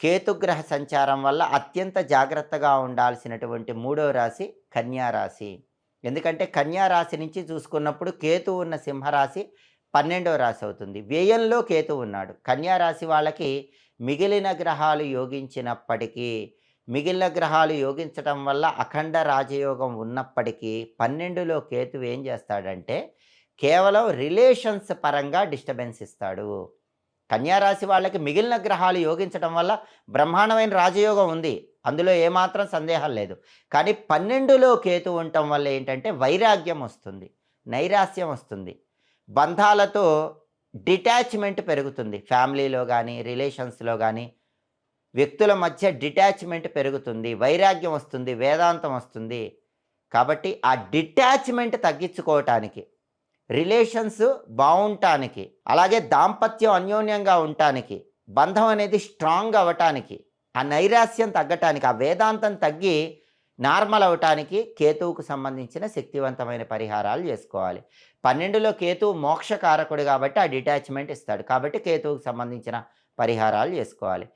కేతుగ్రహ సంచారం వల్ల అత్యంత జాగ్రత్తగా ఉండాల్సినటువంటి మూడవ రాశి కన్యారాశి ఎందుకంటే కన్యారాశి నుంచి చూసుకున్నప్పుడు కేతు ఉన్న సింహరాశి పన్నెండవ రాశి అవుతుంది. వ్యయంలో కేతు ఉన్నాడు. కన్యారాశి వాళ్ళకి మిగిలిన గ్రహాలు యోగించినప్పటికీ మిగిలిన గ్రహాలు యోగించటం వల్ల అఖండ రాజయోగం ఉన్నప్పటికీ పన్నెండులో కేతు ఏం చేస్తాడంటే కేవలం రిలేషన్స్ పరంగా డిస్టర్బెన్స్ ఇస్తాడు. కన్యారాశి వాళ్ళకి మిగిలిన గ్రహాలు యోగించడం వల్ల బ్రహ్మాండమైన రాజయోగం ఉంది. అందులో ఏమాత్రం సందేహం లేదు. కానీ పన్నెండులో కేతు ఉండటం వల్ల ఏంటంటే వైరాగ్యం వస్తుంది. నైరాస్యం వస్తుంది. బంధాలతో డిటాచ్మెంట్ పెరుగుతుంది. ఫ్యామిలీలో కానీ రిలేషన్స్లో కానీ వ్యక్తుల మధ్య డిటాచ్మెంట్ పెరుగుతుంది. వైరాగ్యం వస్తుంది. వేదాంతం వస్తుంది. కాబట్టి ఆ డిటాచ్మెంట్ తగ్గించుకోవటానికి రిలేషన్స్ బాగుంటానికి అలాగే దాంపత్యం అన్యోన్యంగా ఉండటానికి బంధం అనేది స్ట్రాంగ్ అవ్వటానికి ఆ నైరాస్యం తగ్గటానికి ఆ వేదాంతం తగ్గి నార్మల్ అవటానికి కేతువుకు సంబంధించిన శక్తివంతమైన పరిహారాలు చేసుకోవాలి. పన్నెండులో కేతువు మోక్షకారకుడు కాబట్టి ఆ డిటాచ్మెంట్ ఇస్తాడు. కాబట్టి కేతువుకు సంబంధించిన పరిహారాలు చేసుకోవాలి.